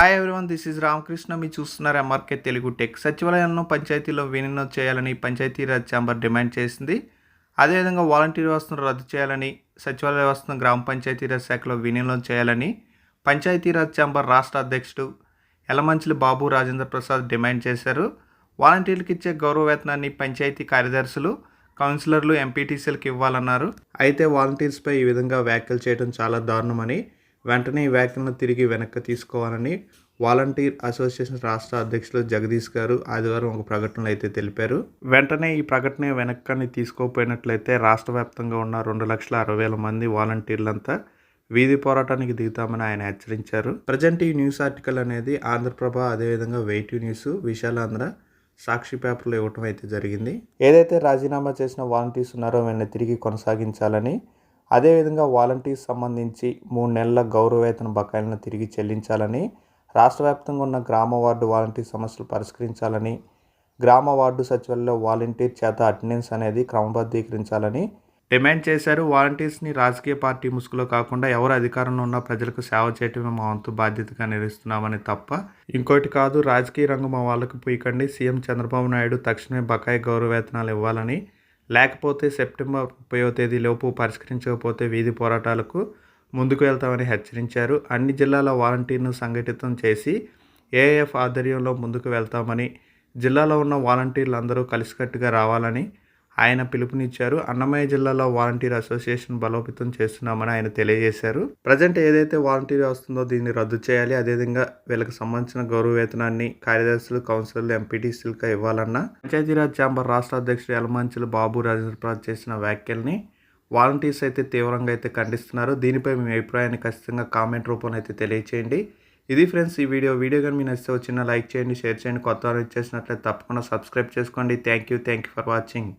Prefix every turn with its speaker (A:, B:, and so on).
A: Hi everyone this is Ramakrishna మీరు చూస్తున్నారు MRK Telugu tech సచివాలయాలను పంచాయతీలో విలీనం చేయాలని పంచాయతీరాజ్ ఛాంబర్ డిమాండ్ చేసింది. అదేవిధంగా వాలంటీర్ వ్యవస్థను రద్దు చేయాలని సచివాలయ వ్యవస్థను గ్రామ పంచాయతీరాజ్ శాఖలో విలీనం చేయాలని పంచాయతీరాజ్ ఛాంబర్ రాష్ట్ర అధ్యక్షుడు ఎలమంచిలి బాబు రాజేంద్ర ప్రసాద్ డిమాండ్ చేశారు. వాలంటీర్లకు ఇచ్చే గౌరవ వేతనాన్ని పంచాయతీ కార్యదర్శులు కౌన్సిలర్లు ఎంపీటీసీలకు ఇవ్వాలన్నారు. అయితే వాలంటీర్స్పై ఈ విధంగా వ్యాఖ్యలు చేయడం చాలా దారుణమని వెంటనే ఈ వ్యాఖ్యలను తిరిగి వెనక్కి తీసుకోవాలని వాలంటీర్ అసోసియేషన్ రాష్ట్ర అధ్యక్షులు జగదీష్ గారు ఆదివారం ఒక ప్రకటనలో అయితే తెలిపారు. వెంటనే ఈ ప్రకటన వెనక్కని తీసుకోకపోయినట్లయితే రాష్ట్ర వ్యాప్తంగా ఉన్న రెండు లక్షల అరవై వేల మంది వాలంటీర్లంతా వీధి పోరాటానికి దిగుతామని ఆయన హెచ్చరించారు. ప్రజెంట్ ఈ న్యూస్ ఆర్టికల్ అనేది ఆంధ్రప్రభ అదేవిధంగా వెయిట్ న్యూస్ విశాలాంధ్ర సాక్షి పేపర్లో ఇవ్వటం అయితే జరిగింది. ఏదైతే రాజీనామా చేసిన వాలంటీర్స్ ఉన్నారో వెన్న తిరిగి కొనసాగించాలని అదేవిధంగా వాలంటీర్స్ సంబంధించి మూడు నెలల గౌరవవేతన బకాయిలను తిరిగి చెల్లించాలని రాష్ట్ర వ్యాప్తంగా ఉన్న గ్రామ వార్డు వాలంటీర్ సమస్యలు పరిష్కరించాలని గ్రామ వార్డు సచివాలయంలో వాలంటీర్ చేత అటెండెన్స్ అనేది క్రమబద్ధీకరించాలని డిమాండ్ చేశారు. వాలంటీర్స్ని రాజకీయ పార్టీ ముసుగులో కాకుండా ఎవరు అధికారంలో ఉన్న ప్రజలకు సేవ చేయటమే మా వంతు బాధ్యతగా నిర్వహిస్తున్నామని తప్ప ఇంకోటి కాదు. రాజకీయ రంగం మా వాళ్ళకు పీకండి సీఎం చంద్రబాబు నాయుడు తక్షణమే బకాయి గౌరవ వేతనాలు ఇవ్వాలని లేకపోతే సెప్టెంబర్ ముప్పయో తేదీలోపు పరిష్కరించకపోతే వీధి పోరాటాలకు ముందుకు వెళ్తామని హెచ్చరించారు. అన్ని జిల్లాల వాలంటీర్ను సంఘటితం చేసి ఏఎఫ్ ఆధ్వర్యంలో ముందుకు వెళ్తామని జిల్లాలో ఉన్న వాలంటీర్లు కలిసికట్టుగా రావాలని ఆయన పిలుపునిచ్చారు. అన్నమయ్య జిల్లాలో వాలంటీర్ అసోసియేషన్ బలోపేతం చేస్తున్నామని ఆయన తెలియజేశారు. ప్రజెంట్ ఏదైతే వాలంటీర్ వస్తుందో దీన్ని రద్దు చేయాలి. అదేవిధంగా వీళ్ళకి సంబంధించిన గౌరవ వేతనాన్ని కార్యదర్శులు కౌన్సిలర్లు ఎంపీటీసీలుగా ఇవ్వాలన్న పంచాయతీరాజ్ ఛాంబర్ రాష్ట్ర అధ్యక్షుడు యలమంచులు బాబు రాజేంద్ర ప్రసాద్ చేసిన వ్యాఖ్యల్ని వాలంటీర్స్ అయితే తీవ్రంగా అయితే ఖండిస్తున్నారు. దీనిపై మీ అభిప్రాయాన్ని ఖచ్చితంగా కామెంట్ రూపంలో అయితే తెలియచేయండి. ఇది ఫ్రెండ్స్ ఈ వీడియో. వీడియో కానీ మీ నచ్చితే వచ్చిన లైక్ చేయండి షేర్ చేయండి. కొత్త వారు ఇచ్చేసినట్లయితే తప్పకుండా సబ్స్క్రైబ్ చేసుకోండి. Thank you. Thank you for watching.